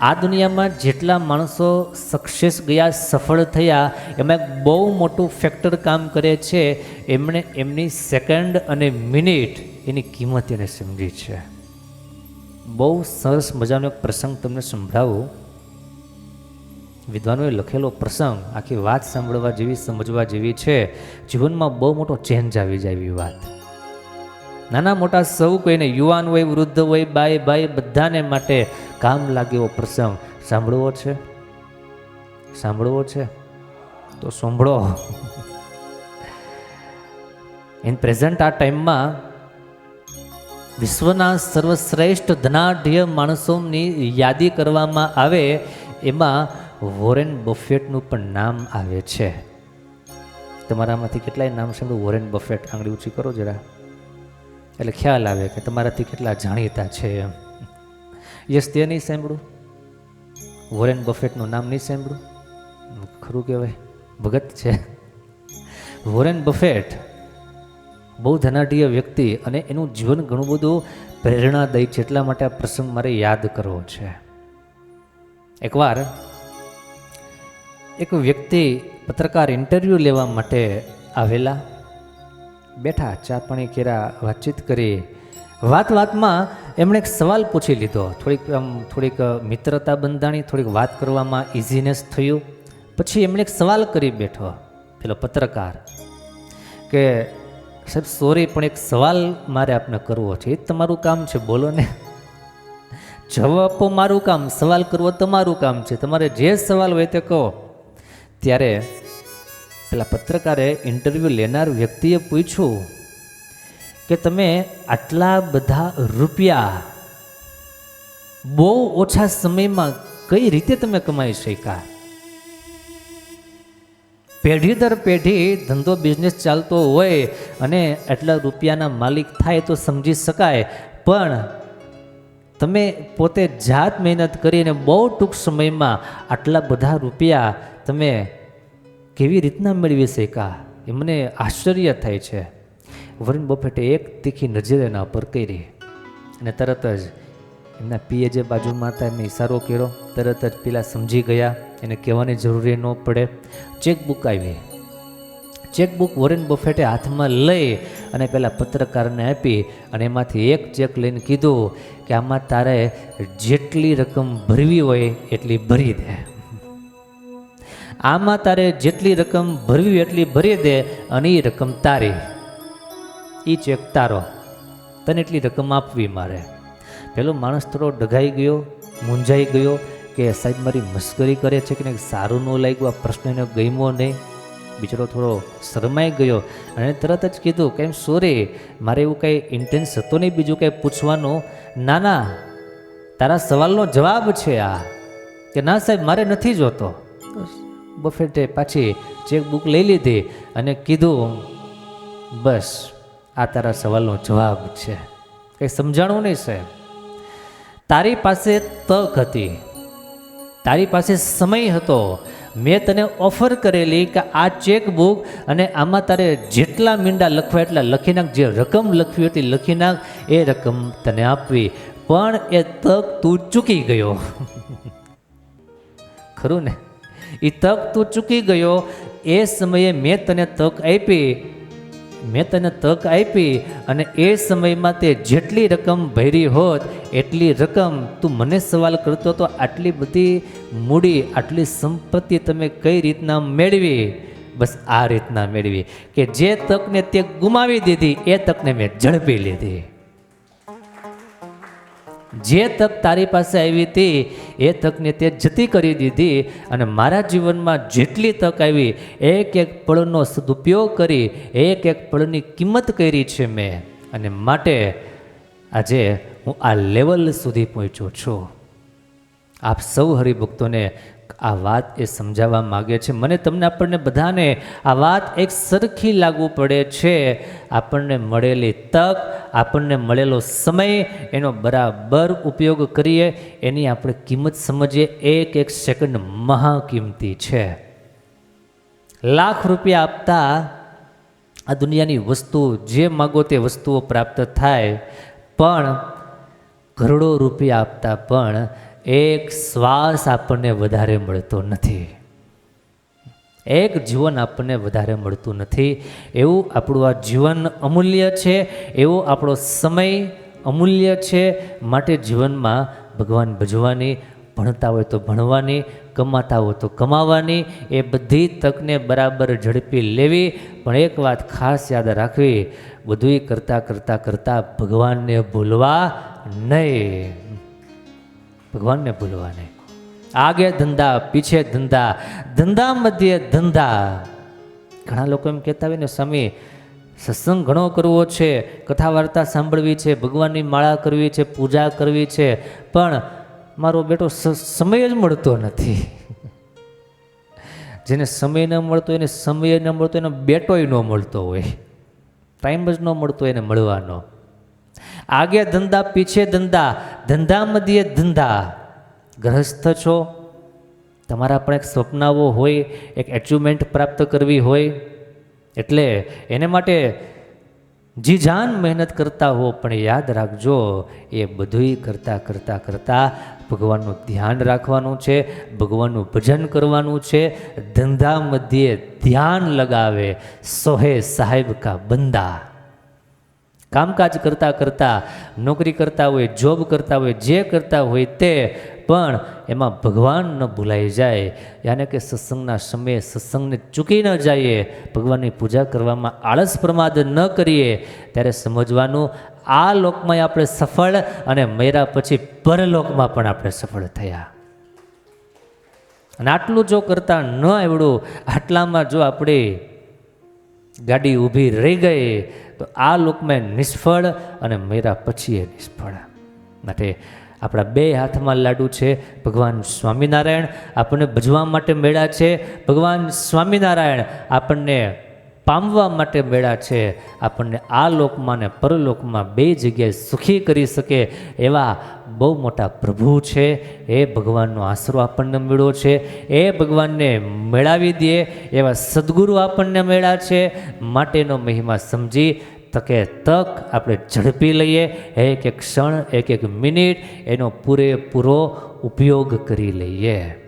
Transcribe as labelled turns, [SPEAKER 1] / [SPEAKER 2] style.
[SPEAKER 1] આ દુનિયામાં જેટલા માણસો સક્સેસ ગયા, સફળ થયા, એમાં એક બહુ મોટું ફેક્ટર કામ કરે છે, એમણે એમની સેકન્ડ અને મિનિટ એની કિંમત એને સમજી છે. બહુ સરસ મજાનો પ્રસંગ તમને સંભળાવું. વિદ્વાનોએ લખેલો પ્રસંગ, આખી વાત સાંભળવા જેવી, સમજવા જેવી છે. જીવનમાં બહુ મોટો ચેન્જ આવી જાય એવી વાત. નાના મોટા સૌ કોઈને યુવાન હોય, વૃદ્ધ હોય બાય બાય બધાને માટે કામ લાગે એવો પ્રસંગ. સાંભળવો છે? સાંભળવો છે? તો સાંભળો. ઇન પ્રેઝન્ટ આ ટાઈમમાં વિશ્વના સર્વશ્રેષ્ઠ ધનાઢ્ય માણસોની યાદી કરવામાં આવે, એમાં વોરેન બફેટનું પણ નામ આવે છે. તમારામાંથી કેટલાય નામ સાંભળ્યું? વોરેન બફેટ આંગળી ઊંચી કરો જરા. એટલે ખ્યાલ આવે કે તમારાથી કેટલા જાણીતા છે એમ. યસ, તે નહીં સાંભળ્યું વોરેન બફેટનું નામ નહીં સાંભળ્યું ખરું કહેવાય. ભગત છે. વોરેન બફેટ બહુ ધનાઢ્ય વ્યક્તિ અને એનું જીવન ઘણું બધું પ્રેરણાદાયી છે. એટલા માટે આ પ્રસંગ મારે યાદ કરવો છે. એકવાર એક વ્યક્તિ પત્રકાર ઇન્ટરવ્યૂ લેવા માટે આવેલા બેઠા ચા પાણી કેરા વાતચીત કરી. વાત વાતમાં એમણે એક સવાલ પૂછી લીધો. થોડીક, આમ, થોડીક મિત્રતા બંધાણી, થોડીક વાત કરવામાં ઇઝીનેસ થયું. પછી એમણે એક સવાલ કરી બેઠો, પેલો પત્રકાર કે, સાહેબ સોરી પણ એક સવાલ મારે આપને કરવો છે. એ તમારું કામ છે, બોલો ને. જવાબ આપો મારું કામ, સવાલ કરવો તમારું કામ છે. તમારે જે સવાલ હોય તે કહો. ત્યારે પેલા પત્રકારે ઇન્ટરવ્યૂ લેનાર વ્યક્તિએ પૂછ્યું કે તમે આટલા બધા રૂપિયા બહુ ઓછા સમયમાં કઈ રીતે તમે કમાઈ શક્યા? પેઢી દર પેઢી ધંધો બિઝનેસ ચાલતો હોય અને આટલા રૂપિયાના માલિક થાય તો સમજી શકાય, પણ તમે પોતે જાત મહેનત કરીને બહુ ટૂંક સમયમાં આટલા બધા રૂપિયા તમે કેવી રીતના મેળવી શકા એ મને આશ્ચર્ય થાય છે. વરુણ બફેટે એક તીખી નજર એના પર કરી અને તરત જ એમના પીએ જે બાજુમાં હતા એમને ઇશારો કર્યો, તરત જ પેલા સમજી ગયા, એને કહેવાની જરૂરી ન પડે. ચેકબુક આવી. ચેકબુક વોરેન બફેટે હાથમાં લઈ અને પેલા પત્રકારને આપી અને એમાંથી એક ચેક લઈને કીધું કે આમાં તારે જેટલી રકમ ભરવી હોય એટલી ભરી દે. આમાં તારે જેટલી રકમ ભરવી એટલી ભરી દે અને એ રકમ તારી. એ ચેક તારો. તને એટલી રકમ આપવી મારે. પેલો માણસ થોડો ડઘાઈ ગયો, મૂંઝાઈ ગયો કે સાહેબ મારી મશ્કરી કરે છે કે નહીં, સારું ન લાગ્યું, આ પ્રશ્ન એને ગમ્યો નહીં. બિચારો થોડો શરમાઈ ગયો અને તરત જ કીધું કેમ સોરી મારે એવું કંઈ ઇન્ટેન્સ હતો નહીં, બીજું કંઈ પૂછવાનું. ના ના, તારા સવાલનો જવાબ છે આ. કે ના સાહેબ, મારે નથી જોતો. બફેટે પાછી ચેકબુક લઈ લીધી અને કીધું, બસ, આ તારા સવાલનો જવાબ છે. કંઈ સમજાણું નહીં, સાહેબ. તારી પાસે તક હતી. તારી પાસે સમય હતો. મેં તને ઓફર કરેલી કે આ ચેકબુક અને આમાં તારે જેટલા મીંડા લખવા એટલા લખી નાખ. જે રકમ લખવી હતી લખી નાખ. એ રકમ તને આપવી. પણ એ તક તું ચૂકી ગયો. ખરું ને? એ તક તું ચૂકી ગયો. એ સમયે મેં તને તક આપી. મેં તને તક આપી અને એ સમયમાં તે જેટલી રકમ ભરી હોત, એટલી રકમ તું મને સવાલ કરતો તો આટલી બધી મૂડી, આટલી સંપત્તિ તમે કઈ રીતના મેળવી? બસ આ રીતના મેળવી કે જે તકને તે ગુમાવી દીધી, એ તકને મેં ઝડપી લીધી. જે તક તારી પાસે આવી હતી, એ તકને તે જતી કરી દીધી અને મારા જીવનમાં જેટલી તક આવી, એક એક પળનો સદુપયોગ કરી, એક એક પળની કિંમત કરી છે મેં. અને માટે આજે હું આ લેવલ સુધી પહોંચ્યો છું. આપ સૌ હરિભક્તોને આ વાત એ સમજાવવા માગે છે. મને તમને આપણને બધાને આ વાત એક સરખી લાગુ પડે છે. આપણને મળેલી તક, આપણને મળેલો સમય એનો બરાબર ઉપયોગ કરીએ. એની આપણે કિંમત સમજીએ. એક એક સેકન્ડ મહાકિંમતી છે. લાખ રૂપિયા આપતા આ દુનિયાની વસ્તુ જે માગો તે વસ્તુઓ પ્રાપ્ત થાય. પણ કરોડો રૂપિયા આપતા પણ એક શ્વાસ આપણને વધારે મળતો નથી. એક જીવન આપણને વધારે મળતું નથી. એવું આપણું આ જીવન અમૂલ્ય છે, એવો આપણો સમય અમૂલ્ય છે. માટે જીવનમાં ભગવાન ભજવાની, ભણતા હોય તો ભણવાની, કમાતા હોય તો કમાવાની, એ બધી તકને બરાબર ઝડપી લેવી. પણ એક વાત ખાસ યાદ રાખવી, બધુંય કરતાં કરતાં કરતાં ભગવાનને ભૂલવા નહીં. ભગવાનને ભૂલવા નહીં આગે ધંધા, પીછે ધંધા ધંધા મધ્યે ધંધા. ઘણા લોકો એમ કહેતા હોય ને, સ્વામી, સત્સંગ ઘણો કરવો છે કથા વાર્તા સાંભળવી છે, ભગવાનની માળા કરવી છે, પૂજા કરવી છે, પણ મારો બેટો સમય જ મળતો નથી. જેને સમય ન મળતો, એને સમય ન મળતો, એનો બેટોય ન મળતો હોય. ટાઈમ જ ન મળતો, એને મળવાનો. આગે ધંધા, પીછે ધંધા ધંધા મધ્યે ધંધા. ગ્રહસ્થ છો. તમારા પણ એક સ્વપ્નાઓ હોય, એક એચિવમેન્ટ પ્રાપ્ત કરવી હોય. એટલે એને માટે જી જાન મહેનત કરતા હો, પણ યાદ રાખજો, એ બધુંય કરતાં કરતાં કરતાં ભગવાનનું ધ્યાન રાખવાનું છે, ભગવાનનું ભજન કરવાનું છે, ધંધા મધ્યે ધ્યાન લગાવે, સોહે સાહેબ કા બંદા. કામકાજ કરતાં કરતાં, નોકરી કરતા હોય જોબ કરતા હોય, જે કરતા હોય તે, પણ એમાં ભગવાન ન ભૂલાઈ જાય. યાને કે સત્સંગના સમયે સત્સંગને ચૂકી ન જઈએ. ભગવાનની પૂજા કરવામાં આળસ પ્રમાદ ન કરીએ. ત્યારે સમજવાનું, આ લોકમાં આપણે સફળ અને મેરા પછી પરલોકમાં પણ આપણે સફળ થયા. અને આટલું જો કરતાં ન આવડું, આટલામાં જો આપણે ગાડી ઊભી રહી ગઈ તો આ લોકમાં નિષ્ફળ અને મેરા પછી એ નિષ્ફળ. માટે આપણા બે હાથમાં લાડુ છે, ભગવાન સ્વામિનારાયણ આપણને ભજવા માટે મેળા છે, ભગવાન સ્વામિનારાયણ આપણને પામવા માટે મેળા છે, આપણને આ લોકમાં ને પરલોકમાં બે જગ્યાએ સુખી કરી શકે એવા બહુ મોટા પ્રભુ છે. એ ભગવાનનો આશરો આપણને મેળો છે. એ ભગવાનને મેળાવી દે એવા સદગુરુ આપણને મેળા છે. માટેનો મહિમા સમજી તકે તક આપણે ઝડપી લઈએ. એક એક ક્ષણ, એક એક મિનિટ એનો પૂરેપૂરો ઉપયોગ કરી લઈએ.